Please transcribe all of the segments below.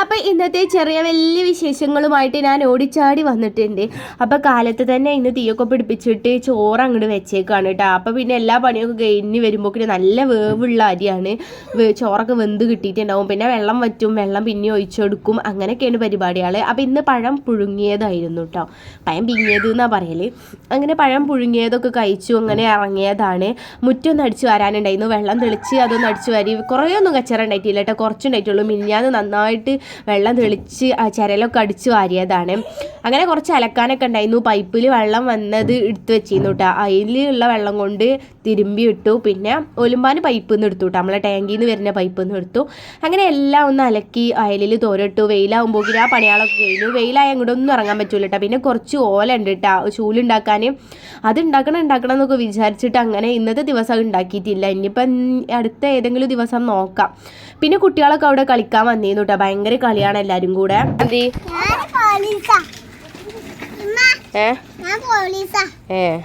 അപ്പോൾ ഇന്നത്തെ ചെറിയ വലിയ വിശേഷങ്ങളുമായിട്ട് ഞാൻ ഓടിച്ചാടി വന്നിട്ടുണ്ട്. അപ്പോൾ കാലത്ത് തന്നെ ഇന്ന് തീയൊക്കെ പിടിപ്പിച്ചിട്ട് ചോറ് അങ്ങോട്ട് വെച്ചേക്കാണ് കേട്ടോ. അപ്പോൾ പിന്നെ എല്ലാ പണിയൊക്കെ കഴിഞ്ഞ് വരുമ്പോൾ നല്ല വേവുള്ള അരിയാണ്. ചോറൊക്കെ വെന്ത് കിട്ടിയിട്ടുണ്ടാവും. പിന്നെ വെള്ളം വറ്റും വെള്ളം പിന്നെ ഒഴിച്ചെടുക്കും. അങ്ങനെയൊക്കെയാണ് പരിപാടികൾ അപ്പോൾ ഇന്ന് പഴം പുഴുങ്ങിയതായിരുന്നു കേട്ടോ. പഴം പിങ്ങിയത് എന്നാണ് പറയൽ അങ്ങനെ പഴം പുഴുങ്ങിയതൊക്കെ കഴിച്ചു അങ്ങനെ ഇറങ്ങിയതാണ്. മുറ്റൊന്ന് അടിച്ചു വരാനുണ്ടായിരുന്നു. വെള്ളം തെളിച്ച് അതൊന്ന് അടിച്ചു വരി. കുറേ ഒന്നും കച്ചറ ഉണ്ടായിട്ടില്ല കേട്ടോ. കുറച്ചുണ്ടായിട്ടുള്ളൂ. മിനിഞ്ഞാന്ന് നന്നായിട്ട് വെള്ളം തെളിച്ച് ചരലൊക്കെ അടിച്ച് വാരിയതാണ്. അങ്ങനെ കുറച്ച് അലക്കാനൊക്കെ ഉണ്ടായിരുന്നു. പൈപ്പിൽ വെള്ളം വന്നത് എടുത്ത് വെച്ചിരുന്നു കേട്ടോ അതിലുള്ള വെള്ളം കൊണ്ട് തിരുമ്പി ഇട്ടു പിന്നെ ഒലുമ്പാന് പൈപ്പ് നിന്ന് എടുത്തു കേട്ടോ. നമ്മളെ ടാങ്കിൽ നിന്ന് വരുന്ന പൈപ്പ് നിന്ന് എടുത്തു. അങ്ങനെ എല്ലാം ഒന്ന് അലക്കി അയലിൽ തോരട്ടു. വെയിലാകുമ്പോൾ ആ പണിയാളൊക്കെ കഴിഞ്ഞു. വെയിലായ അങ്ങോട്ട് ഒന്നും ഇറങ്ങാൻ പറ്റൂല കേട്ടോ. പിന്നെ കുറച്ച് ഓല ഉണ്ട് കേട്ടോ. ചൂലുണ്ടാക്കാൻ അത് ഉണ്ടാക്കണം ഉണ്ടാക്കണം എന്നൊക്കെ വിചാരിച്ചിട്ട് അങ്ങനെ ഇന്നത്തെ ദിവസം അത് ഉണ്ടാക്കിയിട്ടില്ല. ഇനിയിപ്പം അടുത്ത ഏതെങ്കിലും ദിവസം നോക്കാം. പിന്നെ കുട്ടികളൊക്കെ അവിടെ കളിക്കാൻ വന്നിരുന്നു കേട്ടോ. ഭയങ്കര കളിയാണ് എല്ലാവരും കൂടെ. ഏ?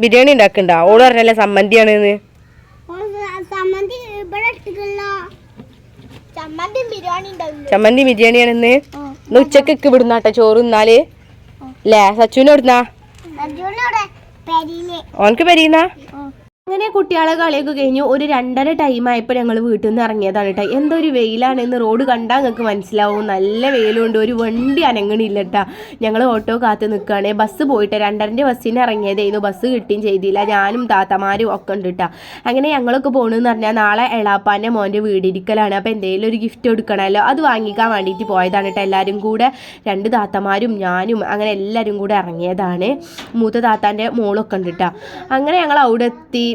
ബിരിയാണി ഉണ്ടാക്കണ്ട. ഓൾ പറഞ്ഞല്ലേ സമ്മന്തിയാണെന്ന്. ഓ, സ- സമ്മന്തി ഇവിടെ ചമ്മന്തി ബിരിയാണിയാണെന്ന്. ഇന്ന് ഉച്ചയ്ക്ക് ഇവിടുന്നാട്ടെ ചോറ് തിന്നാൽ. അല്ലേ? സച്ചുവിനെ ഇവിടുന്നാ ഓനക്ക് പെരീന്നാ? അങ്ങനെ കുട്ടികളെ കളിയൊക്കെ കഴിഞ്ഞു ഒരു രണ്ടര ടൈമായപ്പോൾ ഞങ്ങൾ വീട്ടിൽ നിന്ന് ഇറങ്ങിയതാണ് കേട്ടോ എന്തൊരു വെയിലാണെന്ന് റോഡ് കണ്ടാൽ നിങ്ങൾക്ക് മനസ്സിലാവും. നല്ല വെയിലുണ്ട്. ഒരു വണ്ടി അനങ്ങണില്ല കേട്ടോ ഞങ്ങൾ ഓട്ടോ കാത്ത് നിൽക്കുകയാണ് ബസ് പോയിട്ട് രണ്ടരന്റെ ബസ്സിന് ഇറങ്ങിയതായിരുന്നു. ബസ് കിട്ടുകയും ചെയ്തില്ല. ഞാനും താത്തമാരും ഒക്കെ ഉണ്ട് കേട്ടോ അങ്ങനെ ഞങ്ങളൊക്കെ പോകണമെന്ന് പറഞ്ഞാൽ നാളെ എളാപ്പാന്റെ മോന്റെ വീടിരിക്കലാണ്. അപ്പോൾ എന്തെങ്കിലും ഒരു ഗിഫ്റ്റ് കൊടുക്കണമല്ലോ അത് വാങ്ങിക്കാൻ വേണ്ടിയിട്ട് പോയതാണ് കേട്ടോ എല്ലാവരും കൂടെ രണ്ട് താത്തമാരും ഞാനും അങ്ങനെ എല്ലാവരും കൂടെ ഇറങ്ങിയതാണ്. മൂത്ത താത്താന്റെ മോളൊക്കെ ഉണ്ട് കേട്ടോ അങ്ങനെ ഞങ്ങൾ അവിടെ എത്തി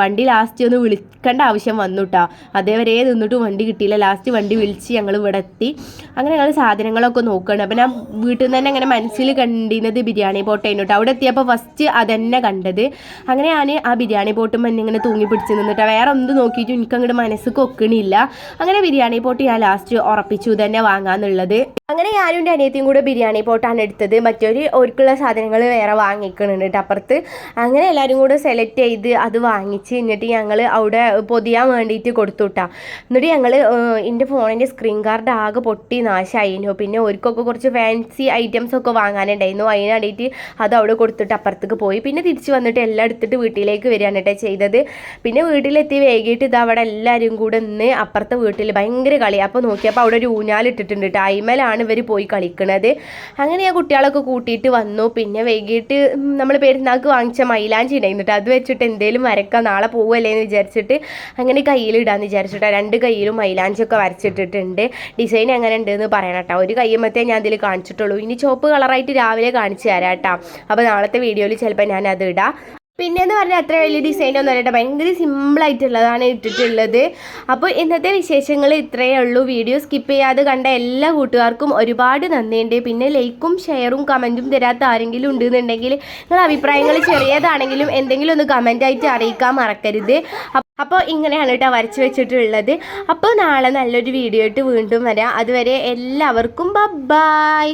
വണ്ടി ലാസ്റ്റ് ഒന്ന് വിളിക്കേണ്ട ആവശ്യം വന്നു കേട്ടോ അതേവരെ നിന്നിട്ട് വണ്ടി കിട്ടിയില്ല. ലാസ്റ്റ് വണ്ടി വിളിച്ച് ഞങ്ങൾ ഇവിടെ എത്തി. അങ്ങനെ ഞങ്ങൾ സാധനങ്ങളൊക്കെ നോക്കുകയാണ് അപ്പം ഞാൻ വീട്ടിൽ നിന്ന് തന്നെ അങ്ങനെ മനസ്സിൽ കണ്ടിരുന്നത് ബിരിയാണി പോട്ടേനു കേട്ടോ അവിടെ എത്തിയപ്പോൾ ഫസ്റ്റ് അതന്നെ കണ്ടത്. അങ്ങനെ ഞാൻ ആ ബിരിയാണി പോട്ടും എന്നെ ഇങ്ങനെ തൂങ്ങി പിടിച്ച് നിന്നിട്ട്. വേറെ എന്ത് നോക്കിയിട്ടും എനിക്ക് അങ്ങോട്ട് മനസ്സ് കൊക്കണില്ല. അങ്ങനെ ബിരിയാണി പോട്ട് ഞാൻ ലാസ്റ്റ് ഉറപ്പിച്ചു തന്നെ വാങ്ങാന്നുള്ളത്. അങ്ങനെ ഞാനും എന്റെ അനിയത്തിയും കൂടെ ബിരിയാണി പോട്ടാണ് എടുത്തത്. മറ്റൊരു ഓർക്കുള്ള സാധനങ്ങൾ വേറെ വാങ്ങിക്കണുണ്ട് അപ്പുറത്ത്. അങ്ങനെ എല്ലാവരും കൂടെ സെലക്ട് ചെയ്ത് അത് വാങ്ങിച്ച് എന്നിട്ട് ഞങ്ങൾ അവിടെ പൊതിയാൻ വേണ്ടിയിട്ട് കൊടുത്തു കേട്ടോ എന്നിട്ട് ഞങ്ങൾ എന്റെ ഫോണിന്റെ സ്ക്രീൻ കാർഡ് ആകെ പൊട്ടി നാശമായിരുന്നു പിന്നെ ഒരുക്കൊക്കെ കുറച്ച് ഫാൻസി ഐറ്റംസ് ഒക്കെ വാങ്ങാനുണ്ടായിരുന്നു. അതിന് അത് അവിടെ കൊടുത്തിട്ട് അപ്പുറത്തേക്ക് പോയി. പിന്നെ തിരിച്ച് വന്നിട്ട് എല്ലാം എടുത്തിട്ട് വീട്ടിലേക്ക് വരികയാണ് കേട്ടോ ചെയ്തത്. പിന്നെ വീട്ടിലെത്തി വൈകിട്ട് ഇത് അവിടെ എല്ലാവരും കൂടെ നിന്ന് അപ്പുറത്തെ വീട്ടിൽ ഭയങ്കര കളി അപ്പോൾ നോക്കിയപ്പോൾ അവിടെ ഒരു ഊഞ്ഞാലിട്ടിട്ടുണ്ട് കേട്ടോ അയിമലാണ് ഇവർ പോയി കളിക്കണത്. അങ്ങനെ ആ കുട്ടികളൊക്കെ കൂട്ടിയിട്ട് വന്നു. പിന്നെ വൈകിട്ട് നമ്മൾ പെരുന്നാൾക്ക് വാങ്ങിച്ച മൈലാഞ്ചി ഉണ്ടായിരുന്നു അത് വെച്ചിട്ട് എന്തേലും വരക്കാം നാളെ പോവല്ലേ എന്ന് വിചാരിച്ചിട്ട് അങ്ങനെ കയ്യിലിടാന്ന് വിചാരിച്ചിട്ട് രണ്ട് കയ്യിലും മൈലാഞ്ചൊക്കെ വരച്ചിട്ടിട്ടുണ്ട്. ഡിസൈൻ എങ്ങനെ ഉണ്ടെന്ന് പറയണം കേട്ടോ. ഒരു കയ്യുമ്പത്തേ ഞാൻ ഇതിൽ കാണിച്ചിട്ടുള്ളൂ. ഇനി ചുവപ്പ് കളറായിട്ട് രാവിലെ കാണിച്ചു തരാം കേട്ടോ. അപ്പോൾ നാളത്തെ വീഡിയോയിൽ ചിലപ്പോൾ ഞാൻ അത് ഇടാം. പിന്നെന്ന് പറഞ്ഞാൽ അത്ര വലിയ ഡിസൈൻ ഒന്നും അല്ല ഭയങ്കര സിമ്പിൾ ആയിട്ടുള്ളതാണ് ഇട്ടിട്ടുള്ളത്. അപ്പോൾ ഇന്നത്തെ വിശേഷങ്ങൾ ഇത്രയേ ഉള്ളൂ. വീഡിയോ സ്കിപ്പ് ചെയ്യാതെ കണ്ട എല്ലാ കൂട്ടുകാർക്കും ഒരുപാട് നന്ദിയുണ്ട്. പിന്നെ ലൈക്കും ഷെയറും കമന്റും തരാത്ത ആരെങ്കിലും ഉണ്ടെന്നുണ്ടെങ്കിൽ നിങ്ങളുടെ അഭിപ്രായങ്ങൾ ചെറിയതാണെങ്കിലും എന്തെങ്കിലും ഒന്ന് കമന്റായിട്ട് അറിയിക്കാൻ മറക്കരുത്. അപ്പോൾ ഇങ്ങനെയാണ് കേട്ടോ വരച്ച് വെച്ചിട്ടുള്ളത്. അപ്പോൾ നാളെ നല്ലൊരു വീഡിയോ ആയിട്ട് വീണ്ടും വരാം. അതുവരെ എല്ലാവർക്കും ബൈ